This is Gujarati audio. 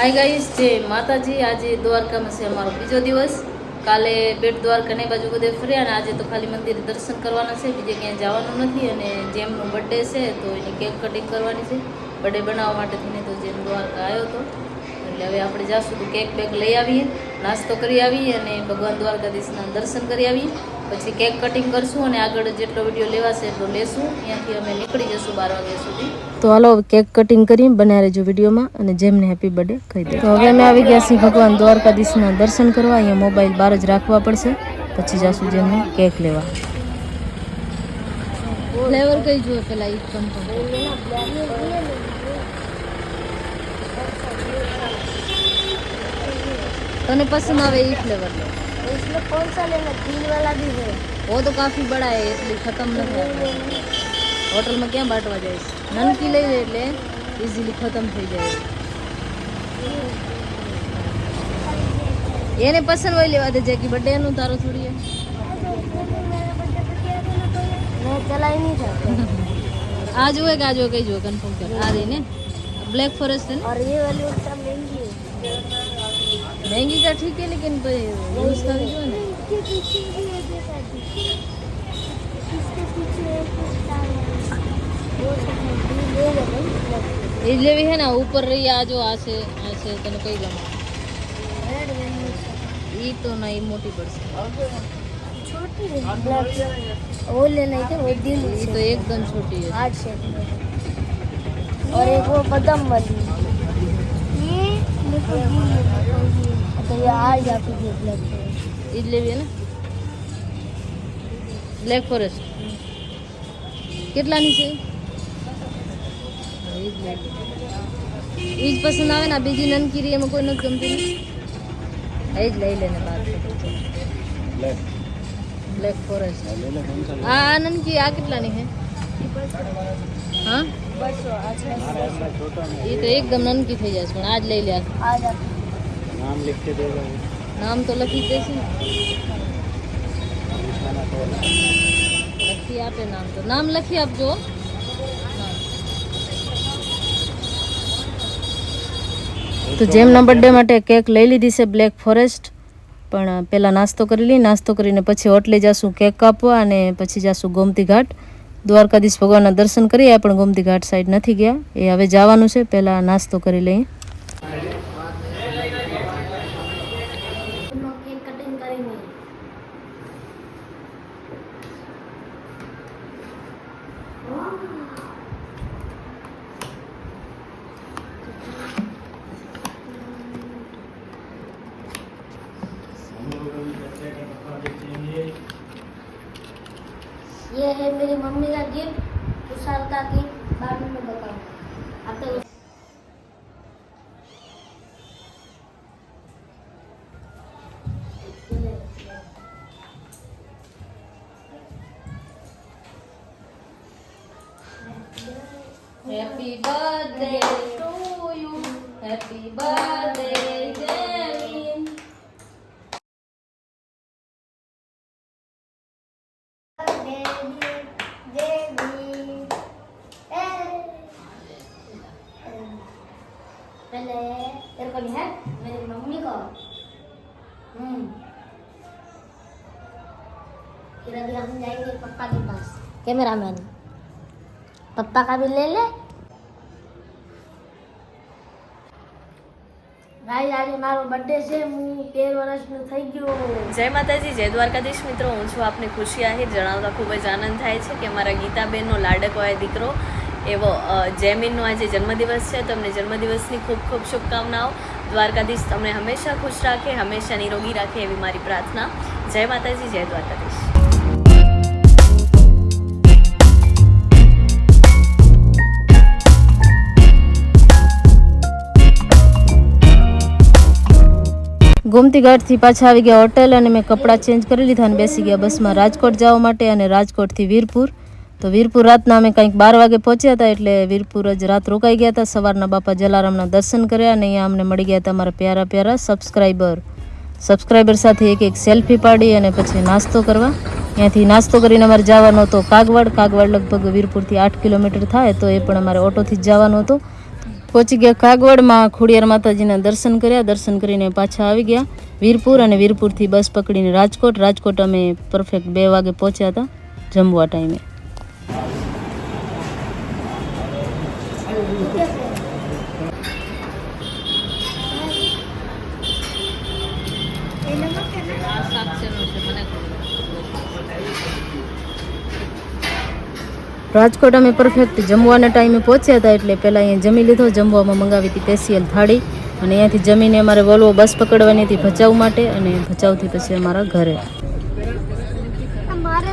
હાય ગાઈસ જય માતાજી. આજે દ્વારકામાં છે અમારો બીજો દિવસ. કાલે બેટ દ્વારકા ને એ બાજુ બધે ફર્યા અને આજે તો ખાલી મંદિરે દર્શન કરવાના છે. બીજે ક્યાંય જવાનું નથી અને જેમનો બર્થડે છે તો એની કેક કટિંગ કરવાની છે. બર્થડે બનાવવા માટે થઈને તો જેમ દ્વારકા આવ્યો હતો એટલે હવે આપણે જાશું તો કેક બેક લઈ આવીએ, નાસ્તો કરી આવીએ અને ભગવાન દ્વારકાધીશના દર્શન કરી આવીએ. પછી કેક કટિંગ કરશું અને આગળ જેટલો વીડિયો લેવાશે એટલો લેશું. ત્યાંથી અમે નીકળી જશું બાર વાગ્યા સુધી. તો હાલો કેક કટિંગ કરી બનાવી રહેજો વિડીયોમાં અને જેમને હેપી બર્થડે કહી દે. તો હવે અમે આવી ગયા છીએ ભગવાન દ્વારકાધીશના દર્શન કરવા. અહીંયા મોબાઈલ બહાર જ રાખવા પડશે. પછી જાશું જેમને કેક લેવા. ફ્લેવર કઈ જોઈએ પેલા એક તને પસંદ આવે એ ફ્લેવર લે इसमें कौन सा लेना तीन वाला भी है वो तो काफी बड़ा है इसलिए खत्म न થાય હોટલમાં ક્યાં બાંટવા જઈશ નનકી લઈ લે એટલે ઇઝીલી ખતમ થઈ જાય એને પસંદ હોય લેવા દે જેકી બર્થડે નું તારો થોડી હે. मैं चला ही नहीं था આ જોવે કે આ જોવે કઈ જોવે કન્ફર્મ કર આ રહી ને બ્લેક ફોરેસ્ટ है ना और ये वाली उसका महंगी है महंगी का ठीक है लेकिन यूज करनी जो है ना इसके पीछे भी है देखा इसके पीछे एक उसका है। वो सब महंगी ले लो भाई એ લેવી હે ને ઉપર રહી આ જો આ છે આ છે તને કઈ ગમે रेड वेन्यू ઈ તો ના ઈ મોટી પડશે छोटी है ब्लैक वो लेना है वो दिल ઈ તો એકદમ છોટી છે हार्ट शेप में और एक वो बदम वाली ये देखो ये देखो ये तो ये आ जाती है ब्लैक ઈ જ લેવી હે ને બ્લેક ફોરેસ્ટ કેટલાની છે ઈ જ લેવી. ઈ જ પસંદ આવે ને આ બીજી નનકી રહી એમાં કોઈ નથી ગમતી ને એ જ લઈ લેને બાદ બ્લેક ફોરેસ્ટ આ આ નનકી આ કેટલાની છે હા बस आज એ તો એકદમ નનકી થઈ જશે પણ આજ લઈ લે આ. आ जाती नाम लिख के देगा वो નામ તો લખી જ દેશે ને લખી આપે નામ તો નામ લખી આપજો હો. તો જેમના બર્થડે માટે કેક લઈ લીધી છે બ્લેક ફોરેસ્ટ પણ પહેલાં નાસ્તો કરી લઈ નાસ્તો કરીને પછી હોટલે જાશું કેક કાપવા અને પછી જાશું ગોમતી ઘાટ દ્વારકાધીશ ભગવાનના દર્શન કરીએ પણ ગોમતી ઘાટ સાઈડ નથી ગયા એ હવે જવાનું છે પહેલાં નાસ્તો કરી લઈએ मेरी मम्मी का गिफ्ट उस साल का गिफ्ट बाद में मैं बताऊंगा अब तक Happy birthday to you. Happy birthday, पहले तेरे को भी है मेरी मम्मी को हम्म फिर अभी हम जाएंगे पापा के पास कैमरामैन पापा का भी ले ले ભાઈ આજે મારો બર્થડે છે હું તેર વર્ષનો થઈ ગયો જય માતાજી જય દ્વારકાધીશ મિત્રો હું છું આપની ખુશી આહિર જણાવતા ખૂબ જ આનંદ થાય છે કે મારા ગીતાબેનનો લાડકો હોય દીકરો એવો જેમિનનો આજે જન્મદિવસ છે. તમને જન્મદિવસની ખૂબ ખૂબ શુભકામનાઓ. દ્વારકાધીશ તમને હંમેશા ખુશ રાખે, હંમેશા નિરોગી રાખે એવી મારી પ્રાર્થના. જય માતાજી, જય દ્વારકાધીશ. ગોમતી ઘાટથી પાછા આવી ગયા હોટેલ અને મેં કપડાં ચેન્જ કરી લીધા અને બેસી ગયા બસમાં. રાજકોટ જવા માટે અને રાજકોટથી વીરપુર. તો વીરપુર રાતના અમે કંઈક બાર વાગે પહોંચ્યા હતા એટલે વીરપુર જ રાત રોકાઈ ગયા હતા. સવારના બાપા જલારામના દર્શન કર્યા અને અહીંયા અમને મળી ગયા હતા અમારા પ્યારા પ્યારા સબસ્ક્રાઈબર સબસ્ક્રાઈબર સાથે એક એક સેલ્ફી પાડી અને પછી નાસ્તો કરવા. ત્યાંથી નાસ્તો કરીને અમારે જવાનો હતો કાગવડ. કાગવાડ લગભગ વીરપુરથી આઠ કિલોમીટર થાય તો એ પણ અમારે ઓટોથી જ જવાનો હતો. પહોંચી ગયા કાગવડમાં. ખોડિયાર માતાજીના દર્શન કર્યા. દર્શન કરીને પાછા આવી ગયા વીરપુર અને વીરપુરથી બસ પકડીને રાજકોટ. રાજકોટ અમે પરફેક્ટ બે વાગે પહોંચ્યા હતા જમવા ટાઈમે. રાજકોટ અમે પરફેક્ટ જમવાના ટાઈમે પહોંચ્યા હતા એટલે પહેલાં અહીંયા જમી લીધો, જમવામાં મંગાવી હતી સ્પેશિયલ થાળી અને અહીંયાથી જમીને અમારે વોલ્વો બસ પકડવાની હતી ભચાઉ માટે અને ભચાઉથી પછી અમારા ઘરે. મારે